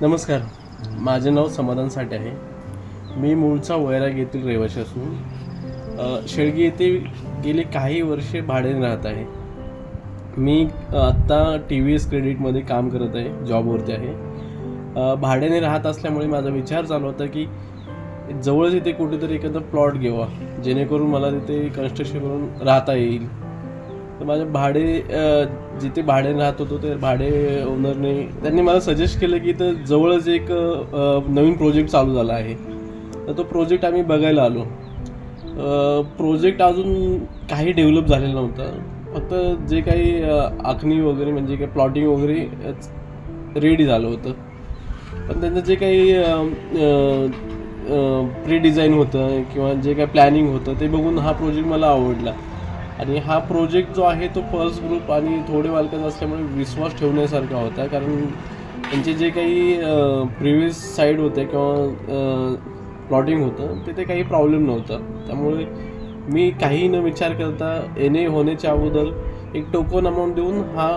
नमस्कार. माझे नाव समाधान साठे आहे. मी मूळचा वैराग येथील रहिवाशी असून शेळगी येथे गेले काही वर्षे भाड्याने राहत आहे. मी आत्ता टी व्ही एस क्रेडिटमध्ये काम करत आहे जॉबवरती आहे. भाड्याने राहत असल्यामुळे माझा विचार चालू होता की जवळच इथे कुठेतरी एखादा प्लॉट घ्यावा जेणेकरून मला तिथे कन्स्ट्रक्शन करून राहता येईल. तर माझे भाडे जिथे भाडे राहत होतो ते भाडे ओनरने त्यांनी मला सजेस्ट केलं की तर जवळच एक नवीन प्रोजेक्ट चालू झाला आहे. तर तो प्रोजेक्ट आम्ही बघायला आलो. प्रोजेक्ट अजून काही डेव्हलप झालेला नव्हता. फक्त जे काही आखणी वगैरे म्हणजे काही प्लॉटिंग वगैरे रेडी झालं होतं. पण त्यांचं जे काही प्री डिझाईन होतं किंवा जे काही प्लॅनिंग होतं ते बघून हा प्रोजेक्ट मला आवडला. आणि हा प्रोजेक्ट जो आहे तो पल्स ग्रुप आणि थोडे बालकच असल्यामुळे विश्वास ठेवण्यासारखा होता. कारण त्यांचे जे काही प्रिव्हियस साईड होते किंवा प्लॉटिंग होतं तिथे काही प्रॉब्लेम नव्हता. त्यामुळे मी काही न विचार करता एन ए होण्याच्या अगोदर एक टोकन अमाऊंट देऊन हा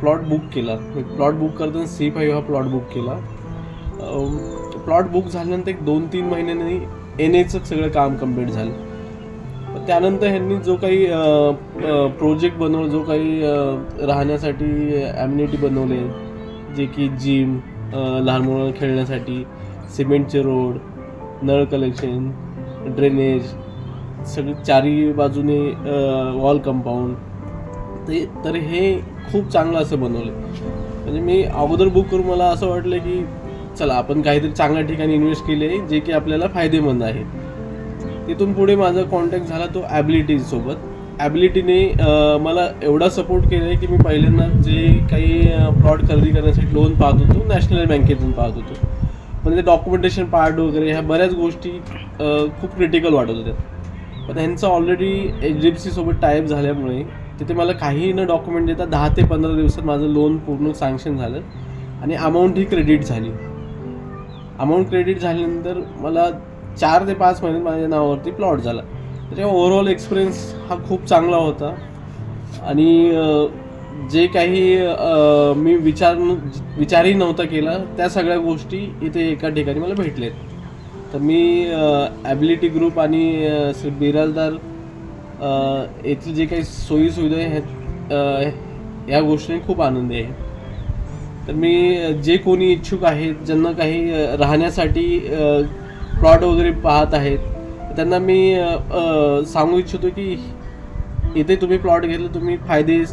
प्लॉट बुक केला. प्लॉट बुक करताना सी फाईव्ह हा प्लॉट बुक केला. प्लॉट बुक झाल्यानंतर एक दोन तीन महिन्यांनी एन एचं सगळं काम कंप्लीट झालं. त्यानंतर ह्यांनी जो काही प्रोजेक्ट बनवला जो काही राहण्यासाठी ॲम्युनिटी बनवले जे की जिम लहान मुलं खेळण्यासाठी सिमेंटचे रोड नळ कलेक्शन ड्रेनेज सगळे चारी बाजूने वॉल कंपाऊंड ते तर हे खूप चांगलं असं बनवलं. म्हणजे मी अगोदर बुक करून मला असं वाटलं की चला आपण काहीतरी चांगल्या ठिकाणी इन्व्हेस्ट केले जे की आपल्याला फायदेमंद आहे. तिथून पुढे माझा कॉन्टॅक्ट झाला तो ॲबिलिटीजसोबत ॲबिलिटीने मला एवढा सपोर्ट केला आहे की मी पहिल्यांदा जे काही प्लॉट खरेदी करण्यासाठी लोन पाहत होतो नॅशनल बँकेतून पाहत होतो. पण ते डॉक्युमेंटेशन पार्ट वगैरे ह्या बऱ्याच गोष्टी खूप क्रिटिकल वाटत होत्या. पण त्यांचं ऑलरेडी एच डी एफ सीसोबत टाईप झाल्यामुळे तिथे मला काही न डॉक्युमेंट देता दहा ते पंधरा दिवसात माझं लोन पूर्ण सँक्शन झालं आणि अमाऊंट ही क्रेडिट झाली. अमाऊंट क्रेडिट झाल्यानंतर मला चार ते पाच महिन्यात माझ्या नावावरती प्लॉट झाला. त्याच्या ओव्हरऑल एक्सपिरियन्स हा खूप चांगला होता. आणि जे काही मी विचार विचारही नव्हता केला त्या सगळ्या गोष्टी इथे एका ठिकाणी मला भेटलेत. तर मी ॲबिलिटी ग्रुप आणि श्री बिराजदार येथील जे काही सोयीसुविधा ह्या आहेत गोष्टीने खूप आनंदी आहे. तर मी जे कोणी इच्छुक आहेत ज्यांना काही राहण्यासाठी प्लॉट वगैरे पाहत आहेत. त्यांना मी सांगू इच्छितो की इथे तुम्ही प्लॉट घेतलं तुम्ही फायदे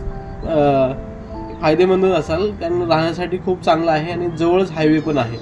फायदेमंद असाल. कारण राहण्यासाठी खूप चांगलं आहे आणि जवळच हायवे पण आहे.